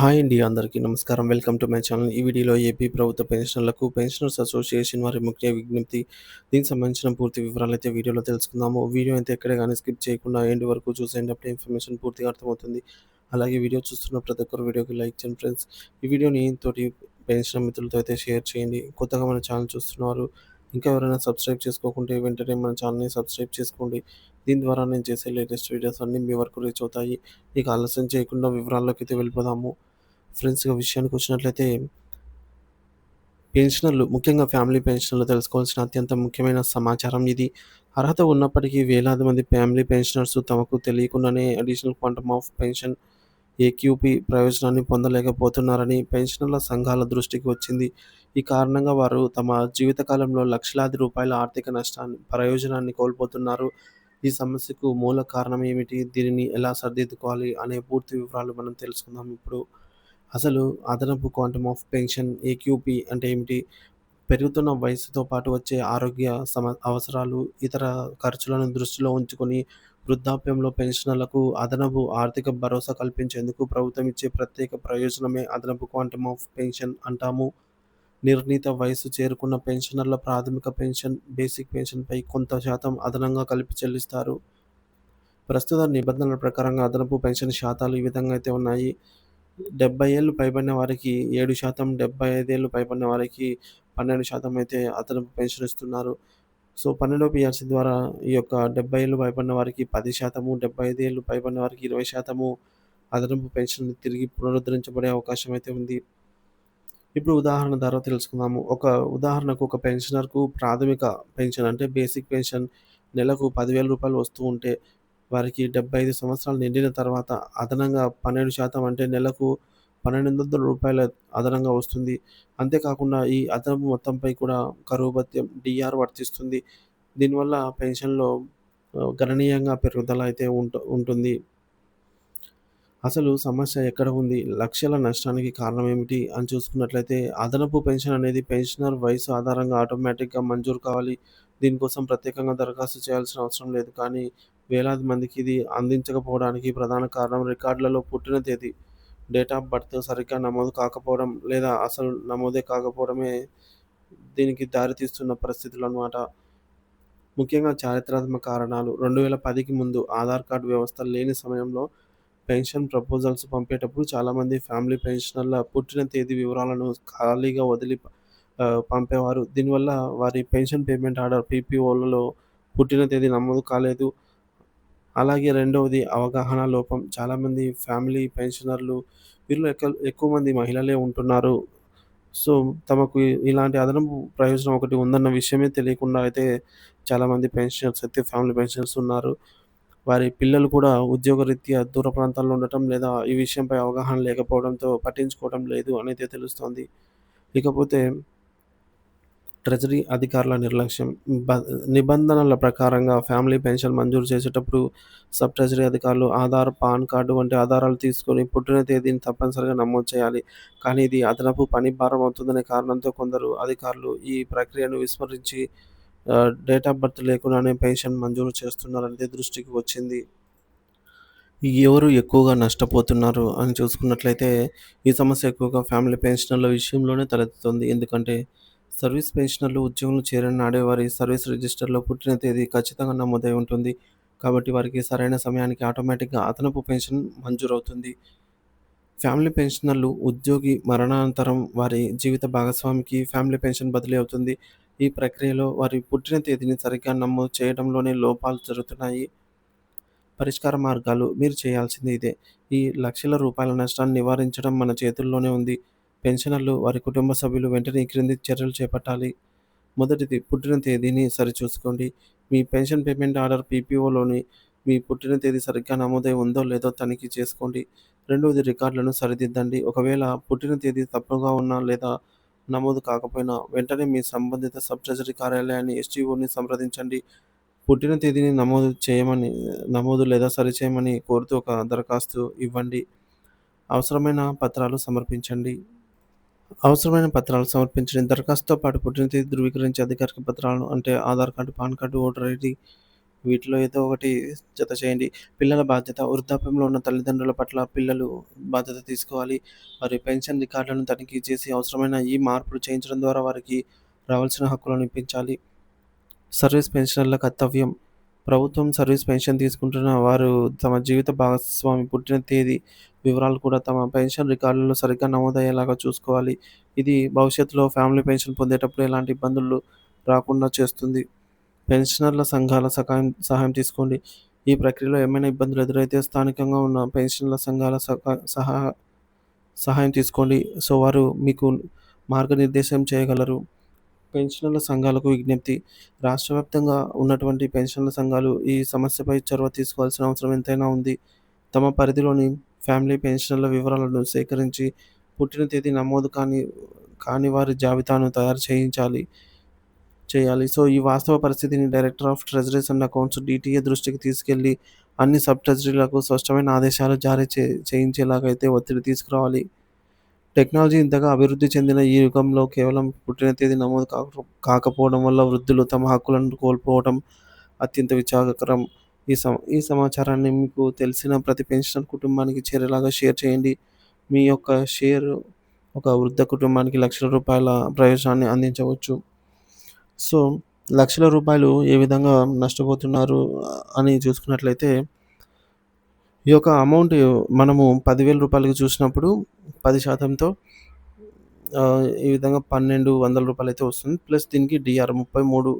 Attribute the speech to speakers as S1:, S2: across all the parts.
S1: Hi అండి అందరికీ నమస్కారం. Welcome to my channel. ఈ వీడియోలో ఏపీ ప్రభుత్వ పెన్షనర్లకు పెన్షనర్స్ అసోసియేషన్ వారి ముఖ్య విజ్ఞప్తి. దీనికి సంబంధించిన పూర్తి వివరాలు అయితే వీడియోలో తెలుసుకుందాము. వీడియో అయితే ఎక్కడ కానీ స్కిప్ చేయకుండా ఎండ్ వరకు చూసేయండి. అప్పుడు ఇన్ఫర్మేషన్ పూర్తిగా అర్థమవుతుంది. అలాగే వీడియో చూస్తున్న ప్రతి ఒక్కరు వీడియోకి లైక్ చేయండి ఫ్రెండ్స్. ఈ వీడియోని తోటి పెన్షన్ మిత్రులతో అయితే షేర్ చేయండి. కొత్తగా మన ఛానల్ చూస్తున్నారు ఇంకా ఎవరైనా సబ్స్క్రైబ్ చేసుకోకుంటే వెంటనే మన ఛానల్ని సబ్స్క్రైబ్ చేసుకోండి. దీని ద్వారా నేను చేసే లేటెస్ట్ వీడియోస్ అన్నీ మీ వరకు రీచ్ అవుతాయి. మీకు ఆలస్యం చేయకుండా వివరాల్లోకి అయితే వెళ్ళిపోదాము. ఫ్రెండ్స్ విషయానికి వచ్చినట్లయితే పెన్షనర్లు ముఖ్యంగా ఫ్యామిలీ పెన్షనర్లు తెలుసుకోవాల్సిన అత్యంత ముఖ్యమైన సమాచారం ఇది. అర్హత ఉన్నప్పటికీ వేలాది మంది ఫ్యామిలీ పెన్షనర్స్ తమకు తెలియకుండానే additional quantum of pension AQP ప్రయోజనాన్ని పొందలేకపోతున్నారని పెన్షనర్ల సంఘాల దృష్టికి వచ్చింది. ఈ కారణంగా వారు తమ జీవితకాలంలో లక్షలాది రూపాయల ఆర్థిక నష్టాన్ని ప్రయోజనాన్ని కోల్పోతున్నారు. ఈ సమస్యకు మూల కారణం ఏమిటి? దీనిని ఎలా సరిదిద్దుకోవాలి? అనే పూర్తి వివరాలు మనం తెలుసుకుందాం ఇప్పుడు. అసలు అదనపు క్వాంటమ్ ఆఫ్ పెన్షన్ ఏక్యూపీ అంటే ఏమిటి? పెరుగుతున్న వయసుతో పాటు వచ్చే ఆరోగ్య సమ అవసరాలు ఇతర ఖర్చులను దృష్టిలో ఉంచుకొని వృద్ధాప్యంలో పెన్షనర్లకు అదనపు ఆర్థిక భరోసా కల్పించేందుకు ప్రభుత్వం ఇచ్చే ప్రత్యేక ప్రయోజనమే అదనపు క్వాంటమ్ ఆఫ్ పెన్షన్ అంటాము. నిర్ణీత వయసు చేరుకున్న పెన్షనర్ల ప్రాథమిక పెన్షన్ బేసిక్ పెన్షన్పై కొంత శాతం అదనంగా కలిపి చెల్లిస్తారు. ప్రస్తుత నిబంధనల ప్రకారంగా అదనపు పెన్షన్ శాతాలు ఈ విధంగా అయితే ఉన్నాయి. డెబ్బై ఏళ్ళు పైబడిన వారికి ఏడు శాతం డెబ్బై ఐదేళ్ళు పైబడిన వారికి పన్నెండు శాతం అయితే అదనపు పెన్షన్ ఇస్తున్నారు. సో పన్నెండో పిఆర్సీ ద్వారా ఈ యొక్క డెబ్బై ఏళ్ళు పైబడిన వారికి పది శాతము డెబ్బై ఐదు ఏళ్ళు పైబడిన వారికి ఇరవై శాతము అదనపు పెన్షన్ తిరిగి పునరుద్ధరించబడే అవకాశం అయితే ఉంది. ఇప్పుడు ఉదాహరణ ద్వారా తెలుసుకుందాము. ఒక ఉదాహరణకు ఒక పెన్షనర్కు ప్రాథమిక పెన్షన్ అంటే బేసిక్ పెన్షన్ నెలకు పదివేల రూపాయలు వస్తూ ఉంటే వారికి డెబ్బై ఐదు సంవత్సరాలు నిండిన తర్వాత అదనంగా పన్నెండు శాతం అంటే నెలకు పన్నెండు వందల రూపాయల అదనంగా వస్తుంది. అంతేకాకుండా ఈ అదనపు మొత్తంపై కూడా కరువు భత్యం డిఆర్ వర్తిస్తుంది. దీనివల్ల పెన్షన్లో గణనీయంగా పెరుగుదల అయితే ఉంటు ఉంటుంది. అసలు సమస్య ఎక్కడ ఉంది? లక్షల నష్టానికి కారణం ఏమిటి అని చూసుకున్నట్లయితే అదనపు పెన్షన్ అనేది పెన్షనర్ వయసు ఆధారంగా ఆటోమేటిక్గా మంజూరు కావాలి. దీనికోసం ప్రత్యేకంగా దరఖాస్తు చేయాల్సిన అవసరం లేదు. కానీ వేలాది మందికి ఇది అందించకపోవడానికి ప్రధాన కారణం రికార్డులలో పుట్టిన తేదీ డేట్ ఆఫ్ బర్త్ సరిగ్గా నమోదు కాకపోవడం లేదా అసలు నమోదే కాకపోవడమే దీనికి దారితీస్తున్న పరిస్థితులు అన్నమాట. ముఖ్యంగా చారిత్రాత్మక కారణాలు. రెండు వేల పదికి ముందు ఆధార్ కార్డు వ్యవస్థ లేని సమయంలో పెన్షన్ ప్రపోజల్స్ పంపేటప్పుడు చాలామంది ఫ్యామిలీ పెన్షనర్ల పుట్టిన తేదీ వివరాలను ఖాళీగా వదిలి పంపేవారు. దీనివల్ల వారి పెన్షన్ పేమెంట్ ఆర్డర్ పీపీఓలలో పుట్టిన తేదీ నమోదు కాలేదు. అలాగే రెండవది అవగాహన లోపం. చాలామంది ఫ్యామిలీ పెన్షనర్లు వీళ్ళు ఎక్క ఎక్కువ మంది మహిళలే ఉంటున్నారు. సో తమకు ఇలాంటి అదనపు ప్రయోజనం ఒకటి ఉందన్న విషయమే తెలియకుండా అయితే చాలామంది పెన్షనర్స్ అయితే ఫ్యామిలీ పెన్షనర్స్ ఉన్నారు. వారి పిల్లలు కూడా ఉద్యోగరీత్యా దూర ప్రాంతాల్లో ఉండటం లేదా ఈ విషయంపై అవగాహన లేకపోవడంతో పట్టించుకోవడం లేదు అనేది తెలుస్తోంది. ఇకపోతే ట్రెజరీ అధికారుల నిర్లక్ష్యం. నిబంధనల ప్రకారంగా ఫ్యామిలీ పెన్షన్ మంజూరు చేసేటప్పుడు సబ్ ట్రెజరీ అధికారులు ఆధార్ పాన్ కార్డు వంటి ఆధారాలు తీసుకొని పుట్టిన తేదీని తప్పనిసరిగా నమోదు చేయాలి. కానీ ఇది అదనపు పని భారం అవుతుందనే కారణంతో కొందరు అధికారులు ఈ ప్రక్రియను విస్మరించి డేట్ ఆఫ్ బర్త్ లేకుండానే పెన్షన్ మంజూరు చేస్తున్నారనేది దృష్టికి వచ్చింది. ఎవరు ఎక్కువగా నష్టపోతున్నారు అని చూసుకున్నట్లయితే ఈ సమస్య ఎక్కువగా ఫ్యామిలీ పెన్షనర్ల విషయంలోనే తలెత్తుతుంది. ఎందుకంటే సర్వీస్ పెన్షనర్లు ఉద్యోగంలో చేరిన నాడే వారి సర్వీస్ రిజిస్టర్లో పుట్టిన తేదీ ఖచ్చితంగా నమోదై ఉంటుంది కాబట్టి వారికి సరైన సమయానికి ఆటోమేటిక్గా అదనపు పెన్షన్ మంజూరవుతుంది. ఫ్యామిలీ పెన్షనర్లు ఉద్యోగి మరణానంతరం వారి జీవిత భాగస్వామికి ఫ్యామిలీ పెన్షన్ బదిలీ అవుతుంది. ఈ ప్రక్రియలో వారి పుట్టిన తేదీని సరిగ్గా నమోదు చేయడంలోనే లోపాలు జరుగుతున్నాయి. పరిష్కార మార్గాలు మీరు చేయాల్సింది ఇదే. ఈ లక్షల రూపాయల నష్టాన్ని నివారించడం మన చేతుల్లోనే ఉంది. పెన్షనర్లు వారి కుటుంబ సభ్యులు వెంటనే క్రింది చర్యలు చేపట్టాలి. మొదటిది పుట్టిన తేదీని సరిచూసుకోండి మీ పెన్షన్ పేమెంట్ ఆర్డర్ పీపీఓలోని మీ పుట్టిన తేదీ సరిగ్గా నమోదై ఉందో లేదో తనిఖీ చేసుకోండి. రెండవది రికార్డులను సరిదిద్దండి. ఒకవేళ పుట్టిన తేదీ తప్పుగా ఉన్నా లేదా నమోదు కాకపోయినా వెంటనే మీ సంబంధిత సబ్ ట్రెజరీ కార్యాలయాన్ని ఎస్టీఓని సంప్రదించండి. పుట్టిన తేదీని నమోదు చేయమని నమోదు లేదా సరిచేయమని కోరుతూ ఒక దరఖాస్తు ఇవ్వండి. అవసరమైన పత్రాలు సమర్పించండి. అవసరమైన పత్రాలు సమర్పించండి దరఖాస్తుతో పాటు పుట్టిన తేదీ ధృవీకరించే అధికారిక పత్రాలను అంటే Aadhaar card PAN card voter ID వీటిలో ఏదో ఒకటి జత చేయండి. పిల్లల బాధ్యత వృద్ధాప్యంలో ఉన్న తల్లిదండ్రుల పట్ల పిల్లలు బాధ్యత తీసుకోవాలి. వారి పెన్షన్ రికార్డులను తనిఖీ చేసి అవసరమైన ఈ మార్పులు చేయించడం ద్వారా వారికి రావాల్సిన హక్కులను ఇప్పించాలి. సర్వీస్ పెన్షనర్ల కర్తవ్యం ప్రభుత్వం సర్వీస్ పెన్షన్ తీసుకుంటున్న వారు తమ జీవిత భాగస్వామి పుట్టిన తేదీ వివరాలు కూడా తమ పెన్షన్ రికార్డులలో సరిగ్గా నమోదయ్యేలాగా చూసుకోవాలి. ఇది భవిష్యత్తులో ఫ్యామిలీ పెన్షన్ పొందేటప్పుడు ఎలాంటి ఇబ్బందులు రాకుండా చేస్తుంది. పెన్షనర్ల సంఘాల సహాయం సహాయం తీసుకోండి. ఈ ప్రక్రియలో ఏమైనా ఇబ్బందులు ఎదురైతే స్థానికంగా ఉన్న పెన్షన్ల సంఘాల సహా సహా సహాయం తీసుకోండి. సో, వారు మీకు మార్గనిర్దేశం చేయగలరు. పెన్షనర్ల సంఘాలకు విజ్ఞప్తి రాష్ట్ర వ్యాప్తంగా ఉన్నటువంటి పెన్షన్ల సంఘాలు ఈ సమస్యపై చొరవ తీసుకోవాల్సిన అవసరం ఎంతైనా ఉంది. తమ పరిధిలోని ఫ్యామిలీ పెన్షనర్ల వివరాలను సేకరించి పుట్టిన తేదీ నమోదు కాని కాని వారి జాబితాను తయారు చేయించాలి చేయాలి. సో, ఈ వాస్తవ పరిస్థితిని director of treasuries and accounts DTA దృష్టికి తీసుకెళ్ళి అన్ని సబ్ ట్రెజరీలకు స్పష్టమైన ఆదేశాలు జారీ చే చేయించేలాగైతే ఒత్తిడి తీసుకురావాలి. టెక్నాలజీ ఇంతగా అభివృద్ధి చెందిన ఈ యుగంలో కేవలం పుట్టిన తేదీ నమోదు కాక కాకపోవడం వల్ల వృద్ధులు తమ హక్కులను కోల్పోవడం అత్యంత విచారకరం. ఈ సమ ఈ సమాచారాన్ని మీకు తెలిసిన ప్రతి పెన్షనర్ కుటుంబానికి చేరేలాగా షేర్ చేయండి. మీ యొక్క షేర్ ఒక వృద్ధ కుటుంబానికి లక్షల రూపాయల ప్రయోజనాన్ని అందించవచ్చు. సో, లక్షల రూపాయలు ఏ విధంగా నష్టపోతున్నారు అని చూసుకున్నట్లయితే ఈ యొక్క అమౌంట్ మనము పదివేల రూపాయలకి చూసినప్పుడు పది శాతంతో ఈ విధంగా పన్నెండు వందల రూపాయలు అయితే వస్తుంది. ప్లస్ దీనికి డిఆర్ ముప్పై మూడు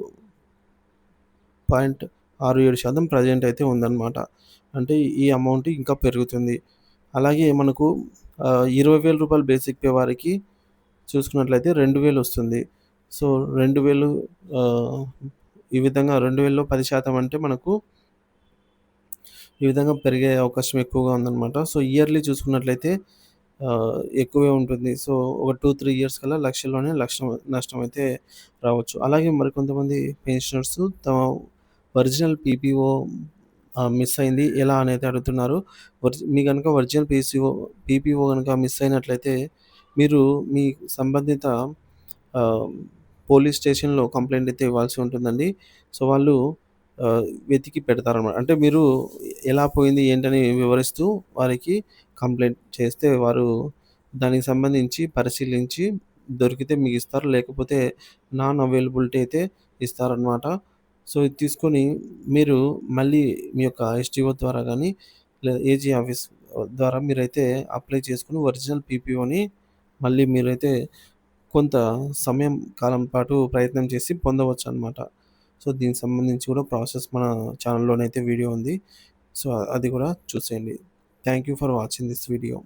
S1: పాయింట్ ఆరు ఏడు శాతం ప్రెజెంట్ అయితే ఉందన్నమాట. అంటే ఈ అమౌంట్ ఇంకా పెరుగుతుంది. అలాగే మనకు ఇరవై వేల రూపాయలు బేసిక్ పే వారికి చూసుకున్నట్లయితే 2,000 వస్తుంది. సో, రెండు వేలు ఈ విధంగా 2,000లో 10% అంటే మనకు ఈ విధంగా పెరిగే అవకాశం ఎక్కువగా ఉందన్నమాట. సో, ఇయర్లీ చూసుకున్నట్లయితే ఎక్కువే ఉంటుంది. సో, ఒక 2, 3 ఇయర్స్ కల్లా లక్షల్లోనే లక్ష నష్టం అయితే రావచ్చు. అలాగే మరికొంతమంది పెన్షనర్స్ తమ ఒరిజినల్ పీపీఓ మిస్ అయింది ఎలా అనేది అడుగుతున్నారు. మీ కనుక ఒరిజినల్ పీసీఓ పీపీఓ కనుక మిస్ అయినట్లయితే మీరు మీ సంబంధిత పోలీస్ స్టేషన్‌లో కంప్లైంట్ అయితే ఇవ్వాల్సి ఉంటుందండి. సో, వాళ్ళు వెతికి పెడతారనమాట అంటే మీరు ఎలా పోయింది ఏంటని వివరిస్తూ వారికి కంప్లైంట్ చేస్తే వారు దానికి సంబంధించి పరిశీలించి దొరికితే మీకు ఇస్తారు లేకపోతే నాన్ అవైలబిలిటీ అయితే ఇస్తారనమాట సో, ఇది తీసుకొని మీరు మళ్ళీ మీ యొక్క ఎస్టీఓ ద్వారా కానీ లేదా ఏజీ ఆఫీస్ ద్వారా మీరైతే అప్లై చేసుకుని ఒరిజినల్ పీపీఓని మళ్ళీ మీరైతే కొంత సమయం కాలం పాటు ప్రయత్నం చేసి పొందవచ్చు అనమాట సో, దీనికి సంబంధించి కూడా ప్రాసెస్ మన ఛానల్‌లోనైతే వీడియో ఉంది. సో, అది కూడా చూసేయండి. Thank you for watching this video.